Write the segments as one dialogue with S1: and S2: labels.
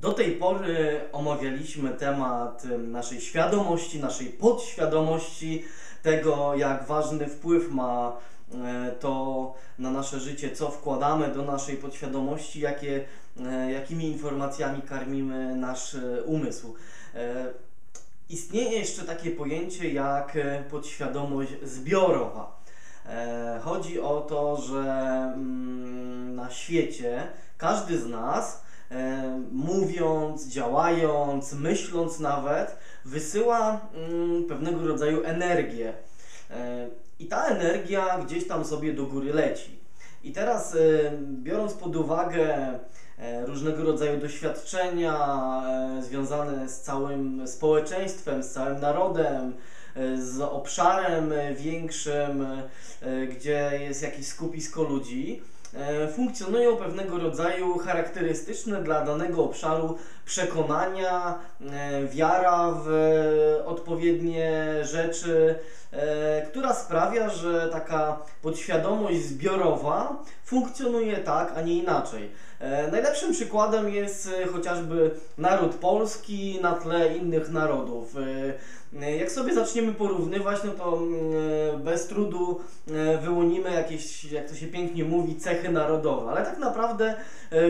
S1: Do tej pory omawialiśmy temat naszej świadomości, naszej podświadomości, tego jak ważny wpływ ma e, to na nasze życie, co wkładamy do naszej podświadomości, jakie, e, jakimi informacjami karmimy nasz e, umysł. Istnieje jeszcze takie pojęcie jak podświadomość zbiorowa. Chodzi o to, że mm, na świecie każdy z nas mówiąc, działając, myśląc nawet, wysyła mm, pewnego rodzaju energię. E, I ta energia gdzieś tam sobie do góry leci. I teraz, e, biorąc pod uwagę różnego rodzaju doświadczenia związane z całym społeczeństwem, z całym narodem, z obszarem większym, gdzie jest jakieś skupisko ludzi, E, funkcjonują pewnego rodzaju charakterystyczne dla danego obszaru przekonania, e, wiara w odpowiednie rzeczy, e, która sprawia, że taka podświadomość zbiorowa funkcjonuje tak, a nie inaczej. Najlepszym przykładem jest chociażby naród polski na tle innych narodów. Jak sobie zaczniemy porównywać, no to mm, bez trudu jakieś, jak to się pięknie mówi, cechy narodowe, ale tak naprawdę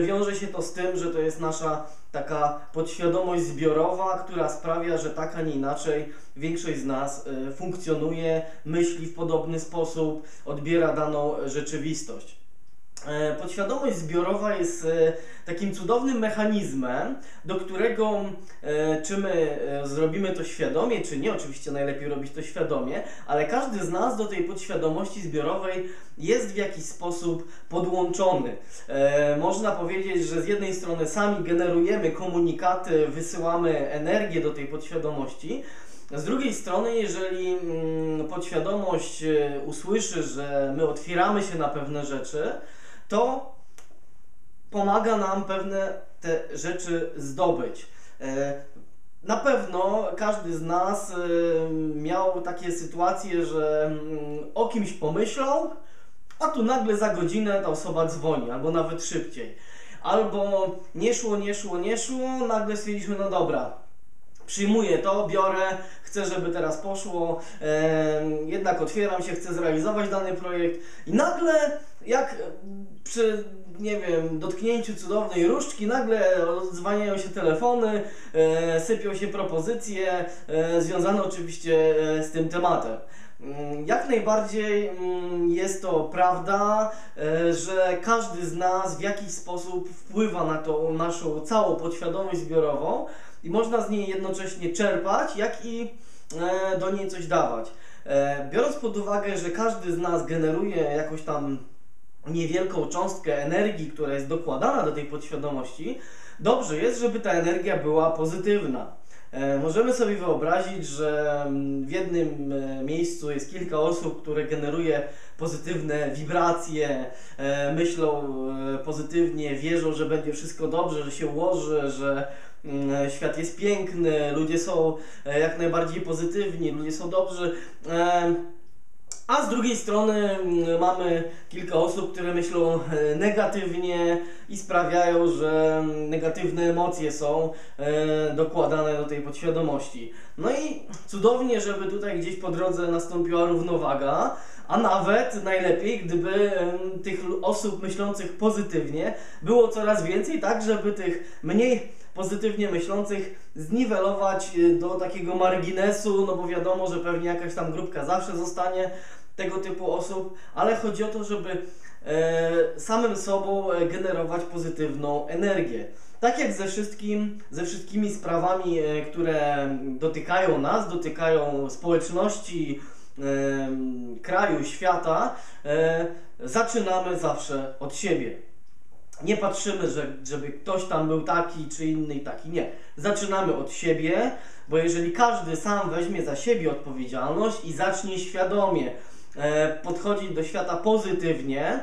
S1: wiąże się to z tym, że to jest nasza taka podświadomość zbiorowa, która sprawia, że tak, a nie inaczej większość z nas y, funkcjonuje, myśli w podobny sposób, odbiera daną rzeczywistość. E, podświadomość zbiorowa jest e, takim cudownym mechanizmem, do którego e, czy my zrobimy to świadomie, czy nie, oczywiście najlepiej robić to świadomie, ale każdy z nas do tej podświadomości zbiorowej jest w jakiś sposób podłączony. Można powiedzieć, że z jednej strony sami generujemy komunikaty, wysyłamy energię do tej podświadomości, z drugiej strony, jeżeli mm, podświadomość usłyszy, że my otwieramy się na pewne rzeczy, to pomaga nam pewne te rzeczy zdobyć. E, na pewno każdy z nas e, miał takie sytuacje, że mm, o kimś pomyślał, a tu nagle za godzinę ta osoba dzwoni, albo nawet szybciej. Albo nie szło, nie szło, nie szło, nagle stwierdziliśmy, no dobra, przyjmuję to, biorę, chcę, żeby teraz poszło, e, jednak otwieram się, chcę zrealizować dany projekt i nagle jak przy, nie wiem, dotknięciu cudownej różdżki nagle odzwaniają się telefony, e, sypią się propozycje e, związane oczywiście e, z tym tematem. Mm, jak najbardziej mm, jest to prawda, e, że każdy z nas w jakiś sposób wpływa na tą naszą całą podświadomość zbiorową i można z niej jednocześnie czerpać, jak i e, do niej coś dawać. E, biorąc pod uwagę, że każdy z nas generuje jakoś tam niewielką cząstkę energii, która jest dokładana do tej podświadomości, dobrze jest, żeby ta energia była pozytywna. E, możemy sobie wyobrazić, że mm, w jednym e, miejscu jest kilka osób, które generuje pozytywne wibracje, e, myślą pozytywnie, wierzą, że będzie wszystko dobrze, że się ułoży, że mm, świat jest piękny, ludzie są jak najbardziej pozytywni, ludzie są dobrzy. A z drugiej strony mm, mamy kilka osób, które myślą e, negatywnie i sprawiają, że negatywne emocje są e, dokładane do tej podświadomości. No i cudownie, żeby tutaj gdzieś po drodze nastąpiła równowaga, a nawet najlepiej, gdyby tych osób myślących pozytywnie było coraz więcej, tak żeby tych mniej pozytywnie myślących zniwelować e, do takiego marginesu, no bo wiadomo, że pewnie jakaś tam grupka zawsze zostanie tego typu osób, ale chodzi o to, żeby e, samym sobą e, generować pozytywną energię. Tak jak ze, wszystkim, ze wszystkimi sprawami, e, które dotykają nas, dotykają społeczności, kraju, świata, zaczynamy zawsze od siebie. Nie patrzymy, że, żeby ktoś tam był taki czy inny i taki. Nie. Zaczynamy od siebie, bo jeżeli każdy sam weźmie za siebie odpowiedzialność i zacznie świadomie E, podchodzić do świata pozytywnie,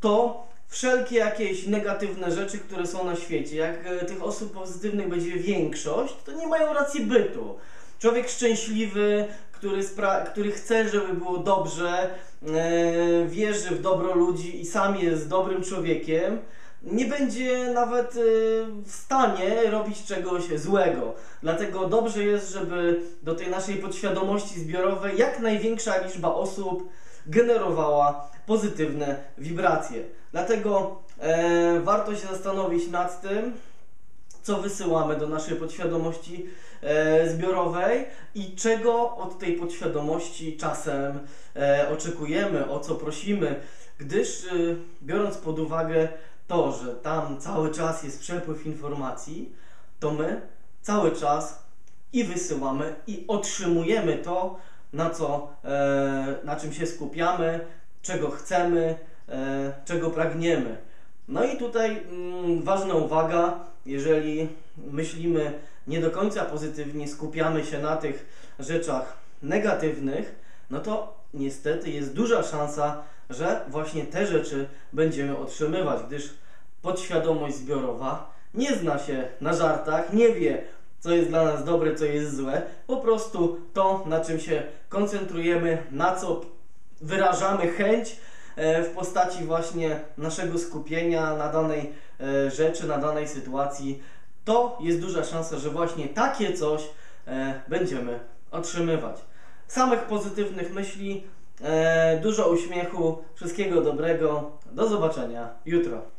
S1: to wszelkie jakieś negatywne rzeczy, które są na świecie, jak e, tych osób pozytywnych będzie większość, to nie mają racji bytu. Człowiek szczęśliwy, który, który chce, żeby było dobrze, e, wierzy w dobro ludzi i sam jest dobrym człowiekiem, nie będzie nawet y, w stanie robić czegoś złego. Dlatego dobrze jest, żeby do tej naszej podświadomości zbiorowej jak największa liczba osób generowała pozytywne wibracje. Dlatego e, warto się zastanowić nad tym, co wysyłamy do naszej podświadomości e, zbiorowej i czego od tej podświadomości czasem e, oczekujemy, o co prosimy, gdyż e, biorąc pod uwagę to, że tam cały czas jest przepływ informacji, to my cały czas i wysyłamy i otrzymujemy to, na co, e, na czym się skupiamy, czego chcemy, e, czego pragniemy. No i tutaj mm, ważna uwaga, jeżeli myślimy nie do końca pozytywnie, skupiamy się na tych rzeczach negatywnych, no to niestety jest duża szansa, że właśnie te rzeczy będziemy otrzymywać, gdyż podświadomość zbiorowa nie zna się na żartach, nie wie, co jest dla nas dobre, co jest złe. Po prostu to, na czym się koncentrujemy, na co wyrażamy chęć e, w postaci właśnie naszego skupienia na danej e, rzeczy, na danej sytuacji, to jest duża szansa, że właśnie takie coś e, będziemy otrzymywać. Samych pozytywnych myśli, dużo uśmiechu, wszystkiego dobrego. Do zobaczenia jutro.